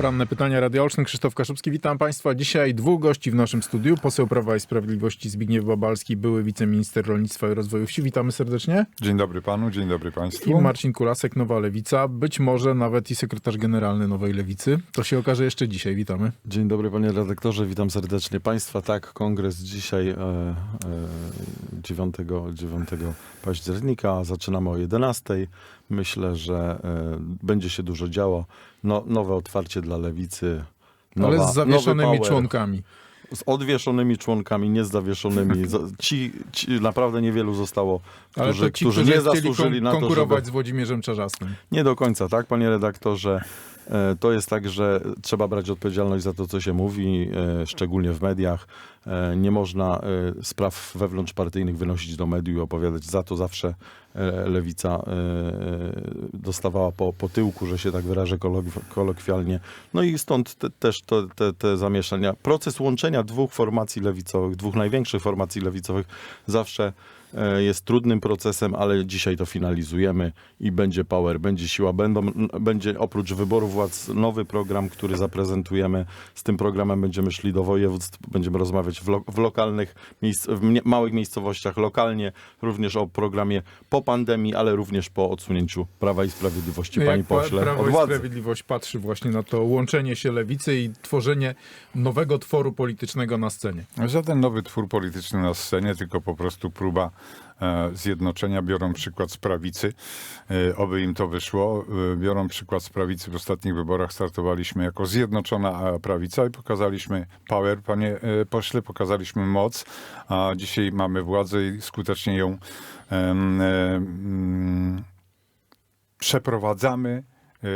Poranne pytania Radio Olsztyn, Krzysztof Kaszubski. Witam Państwa. Dzisiaj dwóch gości w naszym studiu. Poseł Prawa i Sprawiedliwości Zbigniew Babalski, były wiceminister rolnictwa i rozwoju wsi. Witamy serdecznie. Dzień dobry panu, dzień dobry państwu. I Marcin Kulasek, Nowa Lewica. Być może nawet i sekretarz generalny Nowej Lewicy. To się okaże jeszcze dzisiaj. Witamy. Dzień dobry panie redaktorze, witam serdecznie państwa. Tak, kongres dzisiaj e, e, 9, 9 października, zaczynamy o 11. Myślę, że e, będzie się dużo działo. No, nowe otwarcie dla lewicy. Nowa, Ale z zawieszonymi członkami. Z odwieszonymi członkami, nie z zawieszonymi. Z- Ci, ci naprawdę niewielu zostało, którzy, ci, którzy którzy nie zasłużyli na to, konkurować żeby... z Włodzimierzem Czarzastym. Nie do końca, tak, panie redaktorze. E, To jest tak, że trzeba brać odpowiedzialność za to, co się mówi, e, szczególnie w mediach. E, Nie można spraw wewnątrzpartyjnych wynosić do mediów i opowiadać. Za to zawsze lewica e, dostawała po, po tyłku, że się tak wyrażę kolok- kolokwialnie. No i stąd te, też to, te, te zamieszania. Proces łączenia dwóch formacji lewicowych, dwóch największych formacji lewicowych zawsze e, jest trudnym procesem, ale dzisiaj to finalizujemy i będzie power, będzie siła, będą, będzie oprócz wyboru władz nowy program, który zaprezentujemy. Z tym programem będziemy szli do województw, będziemy rozmawiać w, lo, w lokalnych, miejsc, w małych miejscowościach lokalnie, również o programie po pandemii, ale również po odsunięciu Prawa i Sprawiedliwości, panie Jak pa- pośle, Prawo od i władzy. Sprawiedliwość patrzy właśnie na to łączenie się lewicy i tworzenie nowego tworu politycznego na scenie. Żaden nowy twór polityczny na scenie, tylko po prostu próba e, zjednoczenia. Biorą przykład z prawicy, e, oby im to wyszło. E, biorą przykład z prawicy. W ostatnich wyborach startowaliśmy jako zjednoczona e, prawica i pokazaliśmy power, panie e, pośle, pokazaliśmy moc, a dzisiaj mamy władzę i skutecznie ją e, mm, przeprowadzamy e,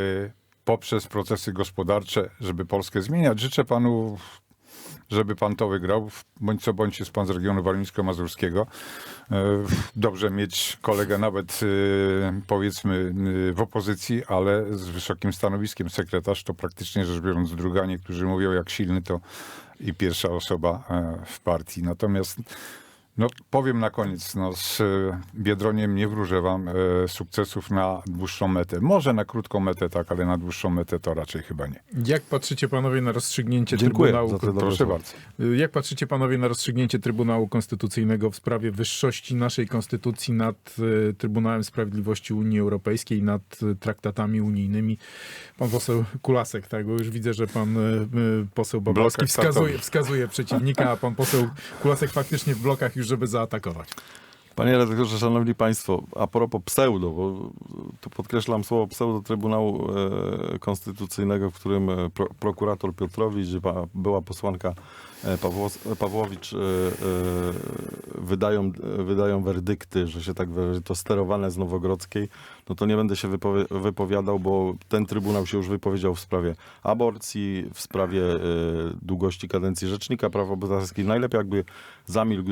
poprzez procesy gospodarcze, żeby Polskę zmieniać. Życzę panu, żeby pan to wygrał, bądź co bądź jest pan z regionu warmińsko-mazurskiego. E, Dobrze mieć kolegę nawet e, powiedzmy e, w opozycji, ale z wysokim stanowiskiem sekretarz to praktycznie rzecz biorąc druga. Niektórzy mówią jak silny to i pierwsza osoba w partii. Natomiast no, powiem na koniec, no, z e, Biedroniem nie wróżę wam e, sukcesów na dłuższą metę. Może na krótką metę tak, ale na dłuższą metę to raczej chyba nie. Jak patrzycie panowie na rozstrzygnięcie Dziękuję Trybunału Proszę bardzo. Jak patrzycie panowie na rozstrzygnięcie Trybunału Konstytucyjnego w sprawie wyższości naszej konstytucji nad Trybunałem Sprawiedliwości Unii Europejskiej, nad traktatami unijnymi? Pan poseł Kulasek, tak, bo już widzę, że pan poseł Babalski wskazuje, wskazuje przeciwnika, a pan poseł Kulasek faktycznie w blokach już, żeby zaatakować. Panie redaktorze, szanowni państwo, a propos pseudo, bo tu podkreślam słowo pseudo Trybunału e, Konstytucyjnego, w którym e, pro, prokurator Piotrowicz, była posłanka e, Pawłowicz e, e, wydają, wydają werdykty, że się tak wyrażę, to sterowane z Nowogrodzkiej, no to nie będę się wypowie, wypowiadał, bo ten Trybunał się już wypowiedział w sprawie aborcji, w sprawie długości kadencji Rzecznika Praw Obywatelskich. Najlepiej jakby zamilkł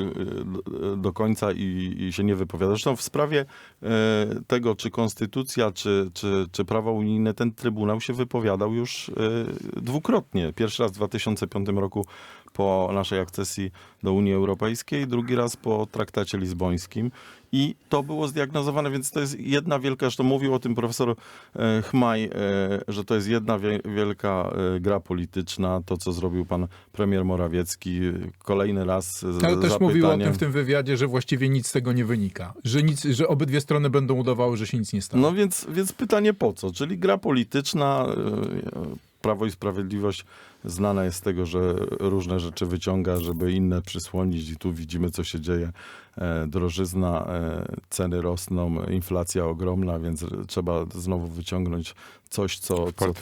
do, końca i, i się nie wypowiada. Zresztą w sprawie tego, czy konstytucja, czy, czy, czy prawa unijne, ten Trybunał się wypowiadał już dwukrotnie. Pierwszy raz w 2005 roku po naszej akcesji do Unii Europejskiej, drugi raz po traktacie lizbońskim. I to było zdiagnozowane, więc to jest jedna wielka, zresztą mówił o tym profesor e, Chmaj, e, że to jest jedna wie, wielka e, gra polityczna, to co zrobił pan premier Morawiecki. Kolejny raz z Ale też mówił o tym w tym wywiadzie, że właściwie nic z tego nie wynika. Że, nic, że obydwie strony będą udawały, że się nic nie stało. No więc, więc pytanie po co? Czyli gra polityczna, e, Prawo i Sprawiedliwość znana jest z tego, że różne rzeczy wyciąga, żeby inne przysłonić i tu widzimy, co się dzieje. E, drożyzna, e, ceny rosną, inflacja ogromna, więc trzeba znowu wyciągnąć coś, co... co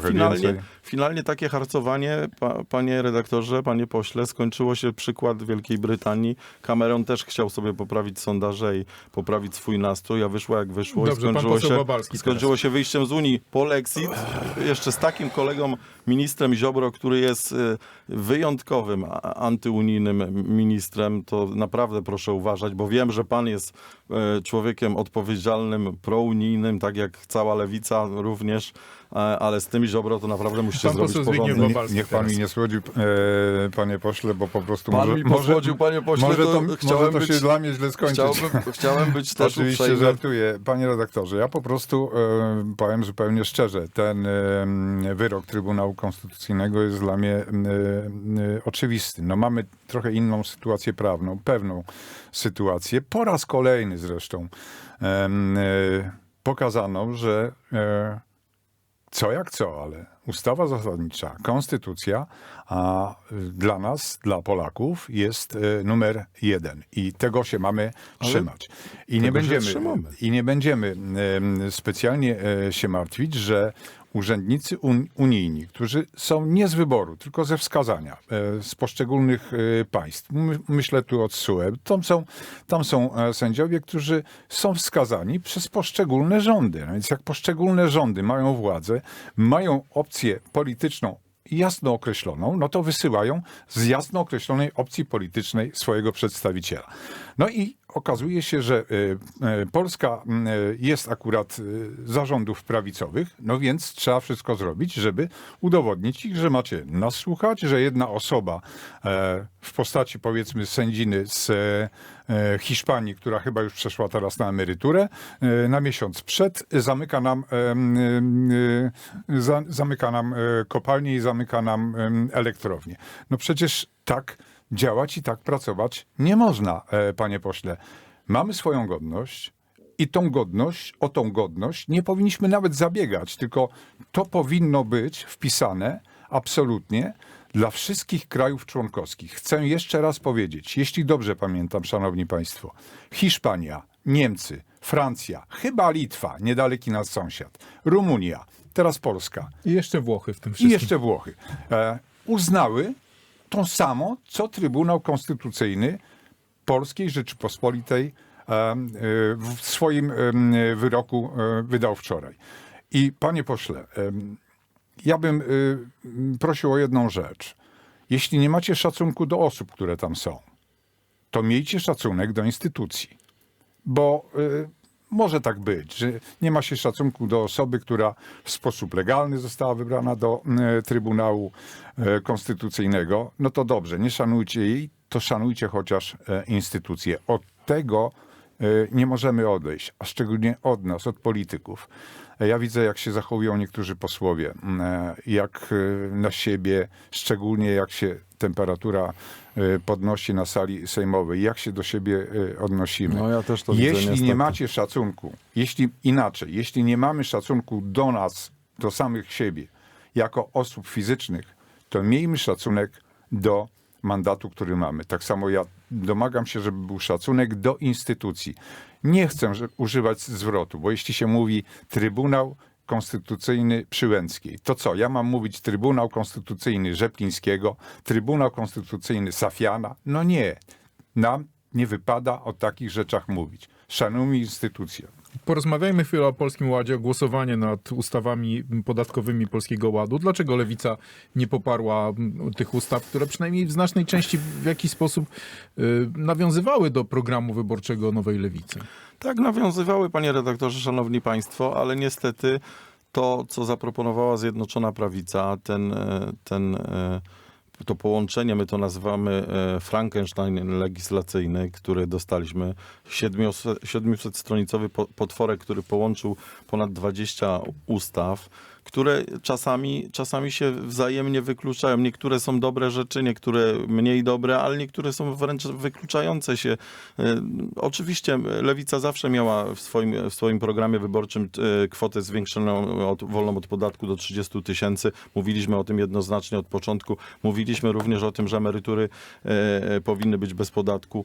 finalnie, więcej. finalnie takie harcowanie, pa, panie redaktorze, panie pośle, skończyło się przykład Wielkiej Brytanii. Cameron też chciał sobie poprawić sondaże i poprawić swój nastrój, a wyszło jak wyszło Dobrze, i pan skończyło poseł się, skończyło się wyjściem z Unii. Polexit, jeszcze z takim kolegą, ministrem Ziobro, który jest y, wyjątkowym antyunijnym ministrem, to naprawdę proszę uważać, bo wiem, że pan jest człowiekiem odpowiedzialnym, prounijnym, tak jak cała lewica również. a- ale z tymi Ziobro to naprawdę musicie Pan zrobić porządek. Babalski Niech pan teraz. mi nie słodził, e, panie pośle, bo po prostu Pan może, mi może, posłodził, panie pośle, może to to, chciałem może to się być- dla mnie źle skończyć. Chciałbym, chciałem być też Oczywiście uprzejmy. żartuję. Panie redaktorze, ja po prostu e, powiem zupełnie szczerze, ten e, wyrok Trybunału Konstytucyjnego jest dla mnie e, e, oczywisty. No mamy trochę inną sytuację prawną, pewną sytuację, po raz kolejny zresztą e, pokazano, że e, co jak co, ale ustawa zasadnicza, konstytucja, a y, dla nas, dla Polaków jest y, numer jeden i tego się mamy trzymać. I nie będziemy, i nie będziemy em, specjalnie e, się martwić, że urzędnicy un, unijni, którzy są nie z wyboru, tylko ze wskazania e, z poszczególnych e, państw. My, myślę tu o TSUE. Tam są, tam są sędziowie, którzy są wskazani przez poszczególne rządy. No więc jak poszczególne rządy mają władzę, mają opcję polityczną jasno określoną, no to wysyłają z jasno określonej opcji politycznej swojego przedstawiciela. No i okazuje się, że y, y, Polska y, jest akurat zarządów prawicowych, no więc trzeba wszystko zrobić, żeby udowodnić ich, że macie nas słuchać, że jedna osoba e, w postaci powiedzmy sędziny z e, Hiszpanii, która chyba już przeszła teraz na emeryturę, e, na miesiąc przed zamyka nam, zamyka nam e, kopalnię i zamyka nam em, elektrownię. No przecież tak działać i tak pracować nie można, e, panie pośle. Mamy swoją godność. I tą godność, o tą godność nie powinniśmy nawet zabiegać, tylko to powinno być wpisane absolutnie dla wszystkich krajów członkowskich. Chcę jeszcze raz powiedzieć, jeśli dobrze pamiętam, szanowni państwo, Hiszpania, Niemcy, Francja, chyba Litwa, niedaleki nas sąsiad, Rumunia, teraz Polska I jeszcze Włochy w tym i wszystkim. jeszcze Włochy e, uznały to samo, co Trybunał Konstytucyjny Polskiej Rzeczypospolitej e, w swoim wyroku e, wydał wczoraj. I panie pośle, ja bym y, prosił o jedną rzecz. Jeśli nie macie szacunku do osób, które tam są, to miejcie szacunek do instytucji. Bo y, może tak być, że nie ma się szacunku do osoby, która w sposób legalny została wybrana do y, Trybunału y, Konstytucyjnego. No to dobrze, nie szanujcie jej, to szanujcie chociaż y, instytucje. Od tego nie możemy odejść, a szczególnie od nas, od polityków. Ja widzę, jak się zachowują niektórzy posłowie, jak na siebie, szczególnie jak się temperatura y, podnosi na sali sejmowej, jak się do siebie y, odnosimy. No ja też to widzę, Jeśli niestety. nie macie szacunku, jeśli inaczej, jeśli nie mamy szacunku do nas, do samych siebie, jako osób fizycznych, to miejmy szacunek do mandatu, który mamy. Tak samo ja domagam się, żeby był szacunek do instytucji. Nie chcę używać zwrotu, bo jeśli się mówi Trybunał Konstytucyjny Przyłęckiej, to co? Ja mam mówić Trybunał Konstytucyjny Rzeplińskiego, Trybunał Konstytucyjny Safiana? No nie. Nam nie wypada o takich rzeczach mówić. Szanujmy instytucje. Porozmawiajmy chwilę o Polskim Ładzie, o głosowanie nad ustawami podatkowymi Polskiego Ładu. Dlaczego Lewica nie poparła mm, tych ustaw, które przynajmniej w znacznej części w jakiś sposób y, nawiązywały do programu wyborczego Nowej Lewicy? Tak, nawiązywały, panie redaktorze, szanowni państwo, ale niestety to, co zaproponowała Zjednoczona Prawica, ten, e, ten, e, to połączenie, my to nazywamy e, Frankenstein legislacyjny, który dostaliśmy, 700-stronicowy potworek, który połączył ponad 20 ustaw, które czasami, czasami się wzajemnie wykluczają. Niektóre są dobre rzeczy, niektóre mniej dobre, ale niektóre są wręcz wykluczające się. E, Oczywiście Lewica zawsze miała w swoim, w swoim programie wyborczym e, kwotę zwiększoną od, wolną od podatku do 30 tysięcy. Mówiliśmy o tym jednoznacznie od początku. Mówiliśmy również o tym, że emerytury e, powinny być bez podatku.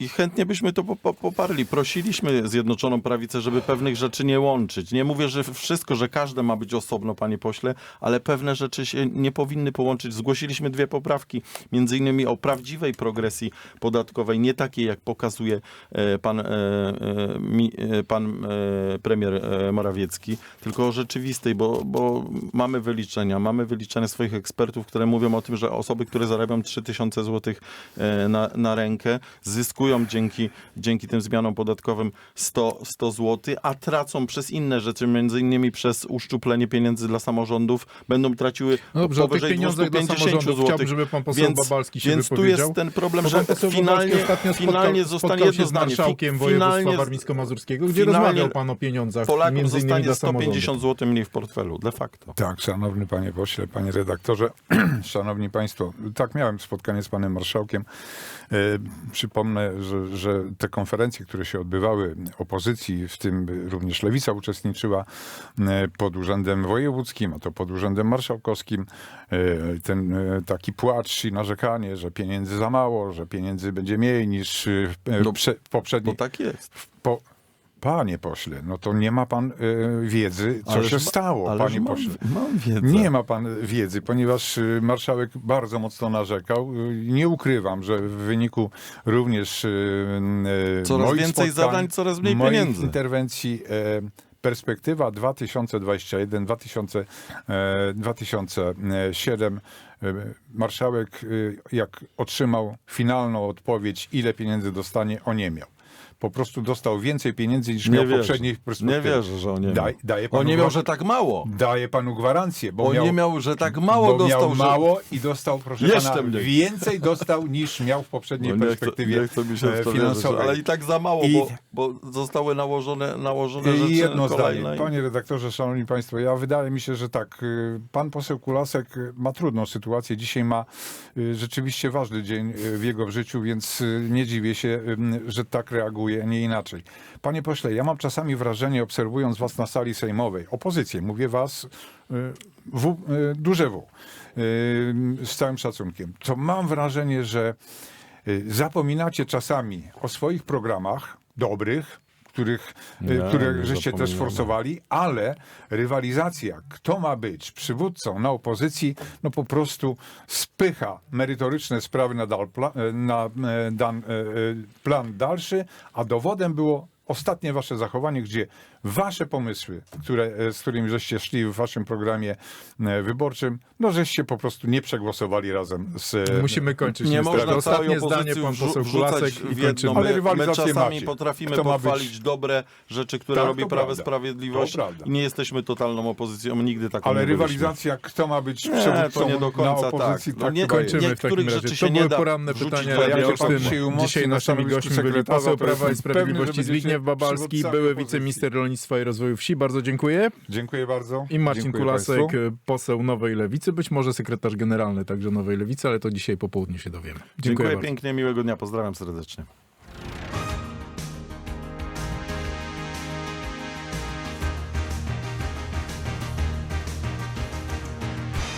I chętnie byśmy to po- po- poparli. Prosiliśmy Zjednoczoną Prawicę, żeby pewnych rzeczy nie łączyć. Nie mówię, że wszystko, że każde ma być osobno, panie pośle, ale pewne rzeczy się nie powinny połączyć. Zgłosiliśmy dwie poprawki, między innymi o prawdziwej progresji podatkowej, nie takiej, jak pokazuje e, pan, e, e, pan premier Morawiecki, tylko o rzeczywistej, bo, bo mamy wyliczenia, mamy wyliczenia swoich ekspertów, które mówią o tym, że osoby, które zarabiają 3000 zł na, na rękę, zyskują zyskują dzięki, dzięki tym zmianom podatkowym 100, 100 zł, a tracą przez inne rzeczy, między innymi przez uszczuplenie pieniędzy dla samorządów, będą traciły No dobrze, powyżej pieniądzach dla 250 samorządów zł. chciałbym, żeby pan poseł Babalski się więc tu jest ten problem, że finalnie, spotkał, finalnie zostanie się jedno z zdanie. marszałkiem województwa warmińsko-mazurskiego, gdzie rozmawiał pan o pieniądzach, Polakom między innymi zostanie dla samorządów. 150 zł mniej w portfelu, de facto. Tak, szanowny panie pośle, panie redaktorze, szanowni państwo, tak miałem spotkanie z panem marszałkiem. E, przypomnę, że, że te konferencje, które się odbywały opozycji, w tym również Lewica uczestniczyła e, pod urzędem wojewódzkim, a to pod urzędem marszałkowskim, e, ten e, taki płacz i narzekanie, że pieniędzy za mało, że pieniędzy będzie mniej niż No, prze- w poprzednich Bo tak jest. po, panie pośle, no to nie ma pan y, wiedzy, co Ależ się ma- stało, ależ panie mam, pośle. Mam wiedzę. Nie ma pan wiedzy, ponieważ y, marszałek bardzo mocno narzekał. Y, Nie ukrywam, że w wyniku również y, y, Coraz moich więcej spotkań, zadań, coraz mniej moich pieniędzy. interwencji e, perspektywa 2021 2000, e, 2007 e, marszałek y, jak otrzymał finalną odpowiedź ile pieniędzy dostanie oniemiał. Po prostu dostał więcej pieniędzy niż Nie miał w wierzę. poprzednich Nie perspektywach. wierzę, że on nie miał. Daj, daję panu On nie miał, gwa- że tak mało. Daję panu gwarancję, bo On miał, nie miał, że tak mało bo dostał, miał że... mało i dostał, proszę Jeszcze pana, więcej dostał niż miał w poprzedniej No nie, chcę, perspektywie nie chce mi się e, w to wierzyć, finansowej. ale i tak za mało, I- bo, bo zostały nałożone, nałożone rzeczy I jedno kolejne. zdanie. Panie redaktorze, szanowni państwo, ja wydaje mi się, że tak, y, pan poseł Kulasek y, ma trudną sytuację. Dzisiaj ma y, rzeczywiście ważny dzień y, w jego życiu, więc y, nie dziwię się, y, że tak reaguje, nie inaczej. Panie pośle, ja mam czasami wrażenie, obserwując was na sali sejmowej, opozycję, mówię was, y, w, y, duże W, y, z całym szacunkiem, to mam wrażenie, że zapominacie czasami o swoich programach dobrych, których, y, Nie, które nie żeście też forsowali, ale rywalizacja, kto ma być przywódcą na opozycji, no po prostu spycha merytoryczne sprawy na, dal, pla, na e, dan, plan dalszy, a dowodem było ostatnie wasze zachowanie, gdzie wasze pomysły, które, e, z którymi żeście szli w waszym programie e, wyborczym, no żeście po prostu nie przegłosowali razem z... e, Musimy kończyć. Nie niestety. można całej Ostatnie zdanie, opozycji pan poseł Kulasek i kończymy. Ale My, czasami macie. potrafimy Kto ma być- pochwalić dobre rzeczy, które Tak, robi to Prawo. Sprawiedliwość To i nie jesteśmy totalną opozycją, nigdy taką Ale nie rywalizacja, kto ma być Nie, przywódcą to nie do końca na opozycji, tak. No tak nie- chyba jest. Kończymy w Niektórych takim razie. rzeczy To się były nie da poranne pytania Radia Olsztyn. dzisiaj naszymi gośćmi byli poseł to Prawa i Sprawiedliwości Zbigniew Babalski, były opozycji. wiceminister rolnictwa i rozwoju wsi. Bardzo dziękuję. Dziękuję bardzo. I Marcin Dziękuję Kulasek, państwu. poseł Nowej Lewicy, być może sekretarz generalny także Nowej Lewicy, ale to dzisiaj po południu się dowiemy. Dziękuję, Dziękuję pięknie, miłego dnia, pozdrawiam serdecznie.